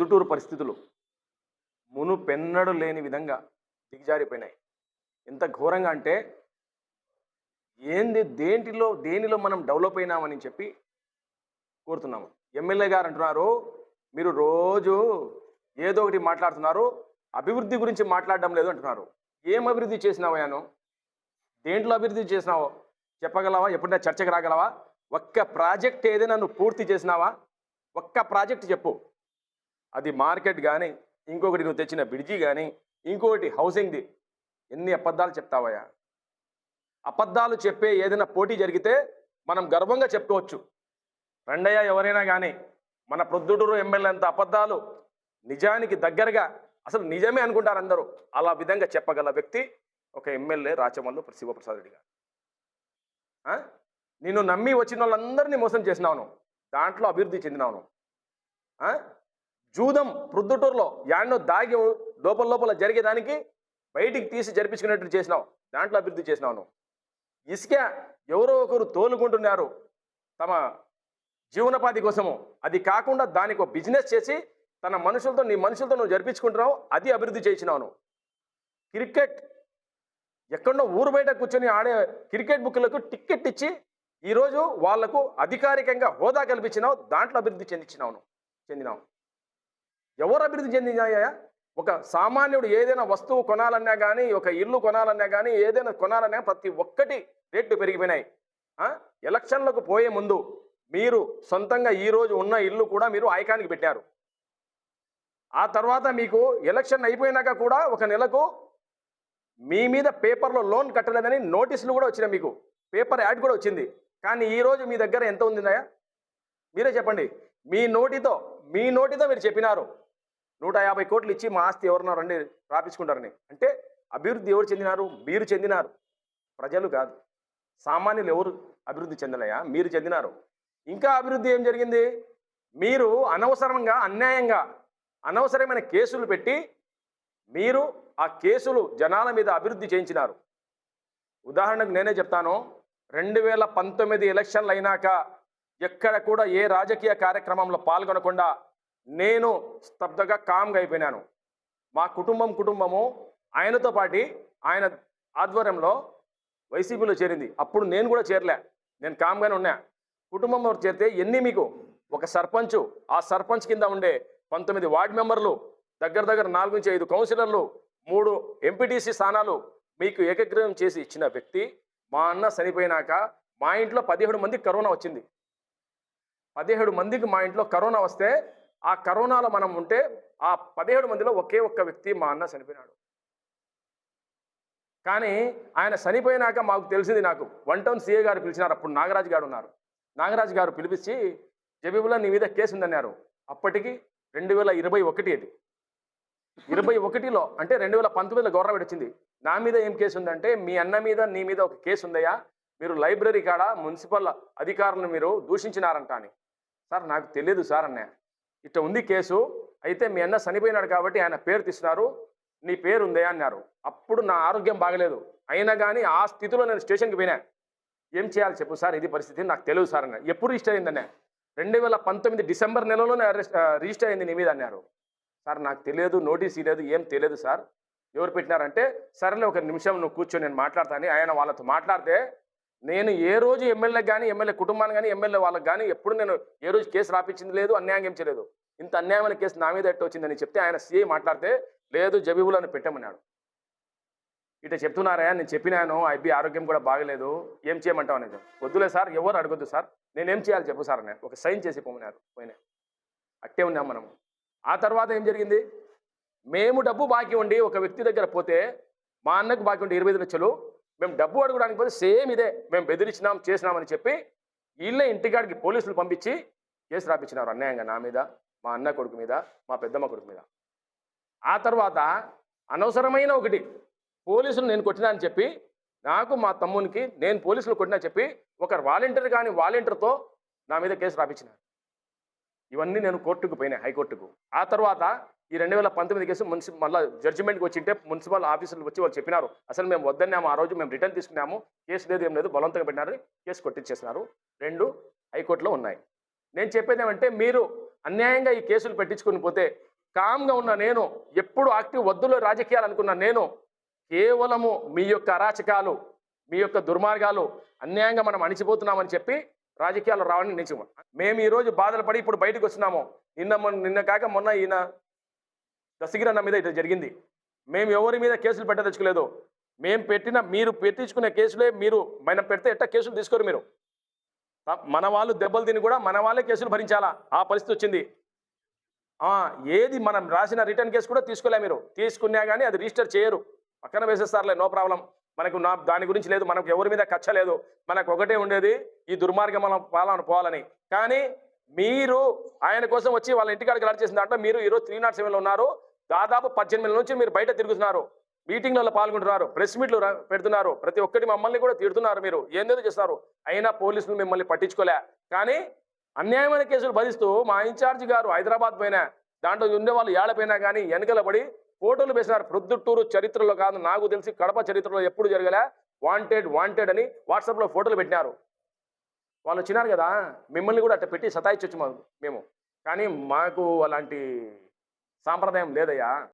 ప్రొద్దుటూరు పరిస్థితులు మును పెన్నడు లేని విధంగా దిగజారిపోయినాయి. ఎంత ఘోరంగా అంటే ఏంది దేంటిలో దేనిలో మనం డెవలప్ అయినామని చెప్పి కోరుతున్నాము. ఎమ్మెల్యే గారు అంటున్నారు మీరు రోజు ఏదో ఒకటి మాట్లాడుతున్నారు అభివృద్ధి గురించి మాట్లాడడం లేదు అంటున్నారు. ఏం అభివృద్ధి చేసినావయాను దేంట్లో అభివృద్ధి చేసినావో? చెప్పగలవా? ఎప్పుడైనా చర్చకు రాగలవా? ఒక్క ప్రాజెక్ట్ ఏదైనా నువ్వు పూర్తి చేసినావా? ఒక్క ప్రాజెక్ట్ చెప్పు. అది మార్కెట్ కానీ ఇంకొకటి నువ్వు తెచ్చిన బ్రిడ్జి కానీ ఇంకొకటి హౌసింగ్ది. ఎన్ని అబద్ధాలు చెప్తావయ్యా? అబద్ధాలు చెప్పే ఏదైనా పోటీ జరిగితే మనం గర్వంగా చెప్పుకోవచ్చు. రెండయ్య ఎవరైనా కానీ మన ప్రొద్దుటూరు ఎమ్మెల్యే అంత అబద్ధాలు నిజానికి దగ్గరగా అసలు నిజమే అనుకుంటారు అందరూ. అలా విధంగా చెప్పగల వ్యక్తి ఒక ఎమ్మెల్యే రాచమల్లు శివప్రసాద్ రెడ్డి గారు. నిన్ను నమ్మి వచ్చిన వాళ్ళందరినీ మోసం చేసినావును దాంట్లో అభివృద్ధి చెందినావును జూదం ప్రొద్దుటూరులో యాడ్నో దాగి లోపల లోపల జరిగేదానికి బయటికి తీసి జరిపించుకునేట్టు చేసినావు. దాంట్లో అభివృద్ధి చేసినావు నువ్వు. ఇసుక ఎవరో ఒకరు తోలుకుంటున్నారు. తమ జీవనోపాధి కోసము. అది కాకుండా దానికి ఒక బిజినెస్ చేసి తన మనుషులతో నీ మనుషులతో నువ్వు జరిపించుకుంటున్నావు. అది అభివృద్ధి చేసినావు నువ్వు. క్రికెట్ ఎక్కడో ఊరు బయట కూర్చొని ఆడే క్రికెట్ బుక్లకు టిక్కెట్ ఇచ్చి ఈరోజు వాళ్ళకు అధికారికంగా హోదా కల్పించినావు. దాంట్లో అభివృద్ధి చెందించినావు చెందినావు. ఎవరు అభివృద్ధి చెందినాయా ఒక సామాన్యుడు ఏదైనా వస్తువు కొనాలన్నా కానీ ఒక ఇల్లు కొనాలన్నా కానీ ఏదైనా కొనాలన్నా ప్రతి ఒక్కటి రేట్లు పెరిగిపోయినాయి. ఎలక్షన్లకు పోయే ముందు మీరు సొంతంగా ఈ రోజు ఉన్న ఇల్లు కూడా మీరు ఐకానికి పెట్టారు ఆ తర్వాత మీకు ఎలక్షన్ అయిపోయినాక కూడా ఒక నెలకు మీ మీద పేపర్లో లోన్ కట్టలేదని నోటీసులు కూడా వచ్చినాయి మీకు. పేపర్ యాడ్ కూడా వచ్చింది. కానీ ఈ రోజు మీ దగ్గర ఎంత ఉందినాయా మీరే చెప్పండి. మీ నోటితో మీ నోటితో మీరు చెప్పినారు. నూట యాభై కోట్లు ఇచ్చి మా ఆస్తి ఎవరన్నా రండి రాపించుకుంటారని. అంటే అభివృద్ధి ఎవరు చెందినారు? మీరు చెందినారు. ప్రజలు కాదు. సామాన్యులు ఎవరు అభివృద్ధి చెందలయా మీరు చెందినారు. ఇంకా అభివృద్ధి ఏం జరిగింది? మీరు అనవసరంగా అన్యాయంగా అనవసరమైన కేసులు పెట్టి మీరు ఆ కేసులు జనాల మీద అభివృద్ధి చేయించినారు. ఉదాహరణకు నేనే చెప్తాను. రెండు వేల పంతొమ్మిది ఎలక్షన్లు అయినాక ఎక్కడ కూడా ఏ రాజకీయ కార్యక్రమంలో పాల్గొనకుండా నేను స్తబ్దగా కామ్గా అయిపోయినాను. మా కుటుంబం కుటుంబము ఆయనతో పాటి ఆయన ఆధ్వర్యంలో వైసీపీలో చేరింది. అప్పుడు నేను కూడా చేరలే. నేను కామ్గానే ఉన్నా. కుటుంబంలో చేరితే ఎన్ని మీకు ఒక సర్పంచ్ ఆ సర్పంచ్ కింద ఉండే పంతొమ్మిది వార్డు మెంబర్లు దగ్గర దగ్గర నాలుగు నుంచి ఐదు కౌన్సిలర్లు మూడు ఎంపీటీసీ స్థానాలు మీకు ఏకగ్రీవం చేసి ఇచ్చిన వ్యక్తి మా అన్న చనిపోయినాక మా ఇంట్లో పదిహేడు మందికి కరోనా వచ్చింది. పదిహేడు మందికి మా ఇంట్లో కరోనా వస్తే ఆ కరోనాలో మనం ఉంటే ఆ పదిహేడు మందిలో ఒకే ఒక్క వ్యక్తి మా అన్న చనిపోయినాడు. కానీ ఆయన చనిపోయినాక మాకు తెలిసింది నాకు వన్ టౌన్ సీఏ గారు పిలిచినారు అప్పుడు నాగరాజు గారు ఉన్నారు. నాగరాజు గారు పిలిపించి జబీబుల్లా నీ మీద కేసు ఉందన్నారు. అప్పటికి రెండు వేల ఇరవై ఒకటి అది. ఇరవై ఒకటిలో అంటే రెండు వేల పంతొమ్మిదిలో గవర్నమెంట్ వచ్చింది. నా మీద ఏం కేసు ఉందంటే మీ అన్న మీద నీ మీద ఒక కేసు ఉందయ్యా. మీరు లైబ్రరీ కాడ మున్సిపల్ అధికారులను మీరు దూషించినారంట అని. సార్ నాకు తెలియదు సార్ అన్న ఇట్లా ఉంది కేసు అయితే మీ అన్న చనిపోయినాడు కాబట్టి ఆయన పేరు తీసినారు నీ పేరు ఉందే అన్నారు. అప్పుడు నా ఆరోగ్యం బాగలేదు. అయినా కానీ ఆ స్థితిలో నేను స్టేషన్కి పోయినా. ఏం చేయాలి చెప్పు సార్ ఇది పరిస్థితి నాకు తెలియదు సార్ అన్న. ఎప్పుడు రిజిస్టర్ అయిందన్న రెండు వేల పంతొమ్మిది డిసెంబర్ నెలలోనే అరెస్ట్ రిజిస్టర్ అయింది నీ మీద అన్నారు. సార్ నాకు తెలియదు నోటీస్ ఇలేదు ఏం తెలియదు సార్. ఎవరు పెట్టినారంటే సరేలే ఒక నిమిషం నువ్వు కూర్చొని నేను మాట్లాడతాను ఆయన వాళ్ళతో మాట్లాడితే నేను ఏ రోజు ఎమ్మెల్యే కానీ ఎమ్మెల్యే కుటుంబాన్ని కానీ ఎమ్మెల్యే వాళ్ళకి కానీ ఎప్పుడు నేను ఏ రోజు కేసు రాపించింది లేదు అన్యాయం ఏం చేయలేదు. ఇంత అన్యాయమైన కేసు నా మీద ఎట్ట వచ్చిందని చెప్తే ఆయన సీఐ మాట్లాడితే లేదు జబీబులను పెట్టమన్నాడు. ఇట చెప్తున్నారా నేను చెప్పినాను ఐబీ ఆరోగ్యం కూడా బాగలేదు ఏం చేయమంటావు అనేది. వద్దులే సార్ ఎవరు అడగొద్దు సార్ నేనేం చేయాలి చెప్పు సార్ అని ఒక సైన్ చేసి పోమన్నారు పోయినా. అట్టే ఉన్నాం మనం. ఆ తర్వాత ఏం జరిగింది? మేము డబ్బు బాకీ ఉండి ఒక వ్యక్తి దగ్గర పోతే మా అన్నకు బాకీ ఉండి ఇరవై ఐదు లక్షలు మేము డబ్బు అడగడానికి పోతే సేమ్ ఇదే. మేము బెదిరించినాం చేసినామని చెప్పి వీళ్ళే ఇంటికాడికి పోలీసులు పంపించి కేసు రాపించినారు అన్యాయంగా నా మీద మా అన్న కొడుకు మీద మా పెద్దమ్మ కొడుకు మీద. ఆ తర్వాత అనవసరమైన ఒకటి పోలీసులు నేను కొట్టినా అని చెప్పి నాకు మా తమ్మునికి నేను పోలీసులు కొట్టినా చెప్పి ఒక వాలంటీర్ కానీ వాలంటీర్తో నా మీద కేసు రాపించినారు. ఇవన్నీ నేను కోర్టుకు పోయినాయి హైకోర్టుకు. ఆ తర్వాత ఈ రెండు వేల పంతొమ్మిది కేసు మున్సి మళ్ళీ జడ్జిమెంట్కి వచ్చింటే మున్సిపల్ ఆఫీసులు వచ్చి వాళ్ళు చెప్పినారు. అసలు మేము వద్దన్నాము ఆ రోజు మేము రిటర్న్ తీసుకున్నాము. కేసు లేదు ఏం లేదు బలవంతంగా పెట్టినారు కేసు కొట్టించేసినారు. రెండు హైకోర్టులో ఉన్నాయి. నేను చెప్పేది ఏమంటే మీరు అన్యాయంగా ఈ కేసులు పెట్టించుకుని పోతే కామ్గా ఉన్న నేను ఎప్పుడు యాక్టివ్ వద్దులో రాజకీయాలు అనుకున్న నేను కేవలము మీ యొక్క అరాచకాలు మీ యొక్క దుర్మార్గాలు అన్యాయంగా మనం అణిచిపోతున్నామని చెప్పి రాజకీయాలు రావని నిలిచి మేము ఈరోజు బాధలు పడి ఇప్పుడు బయటకు వస్తున్నాము. నిన్న మొన్న- నిన్న కాక మొన్న ఈయన దశగిరన్న మీద ఇట్లా జరిగింది. మేము ఎవరి మీద కేసులు పెట్టదలుచుకోలేదు మేము పెట్టిన మీరు పెట్టించుకునే కేసులే మీరు మనం పెడితే ఎట్ట కేసులు తీసుకోరు మీరు. మన వాళ్ళు దెబ్బలు తిని కూడా మన వాళ్ళే కేసులు భరించాలా? ఆ పరిస్థితి వచ్చింది. ఏది మనం రాసిన రిటర్న్ కేసు కూడా తీసుకోలే మీరు. తీసుకున్నా కానీ అది రిజిస్టర్ చేయరు. పక్కన వేసేస్తారులే నో ప్రాబ్లం. మనకు నా దాని గురించి లేదు మనకు ఎవరి మీద కచ్చ లేదు. మనకు ఒకటే ఉండేది ఈ దుర్మార్గం మనం పాలన పోవాలని. కానీ మీరు ఆయన కోసం వచ్చి వాళ్ళ ఇంటికాడికి లాడ్ చేసిన దాంట్లో మీరు ఈరోజు త్రీ నాట్ సెవెన్లో ఉన్నారు. దాదాపు పద్దెనిమిది నుంచి మీరు బయట తిరుగుతున్నారు. మీటింగ్లలో పాల్గొంటున్నారు. ప్రెస్ మీట్లు పెడుతున్నారు. ప్రతి ఒక్కటి మమ్మల్ని కూడా తిడుతున్నారు మీరు. ఏందేదో చేస్తున్నారు అయినా పోలీసులు మిమ్మల్ని పట్టించుకోలే. కానీ అన్యాయమైన కేసులు భరిస్తూ మా ఇన్ఛార్జి గారు హైదరాబాద్ పైన దాంట్లో ఉండే వాళ్ళు ఏళ్ళపైనా కానీ వెనకల పడి ఫోటోలు వేసినారు. ప్రొద్దుటూరు చరిత్రలో కాదు నాకు తెలిసి కడప చరిత్రలో ఎప్పుడు జరగలే. వాంటెడ్ వాంటెడ్ అని వాట్సాప్లో ఫోటోలు పెట్టినారు. వాళ్ళు వచ్చినారు కదా. మిమ్మల్ని కూడా అట్ట పెట్టి సతాయించవచ్చు మేము. కానీ మాకు అలాంటి సాంప్రదాయం లేదయ్యా.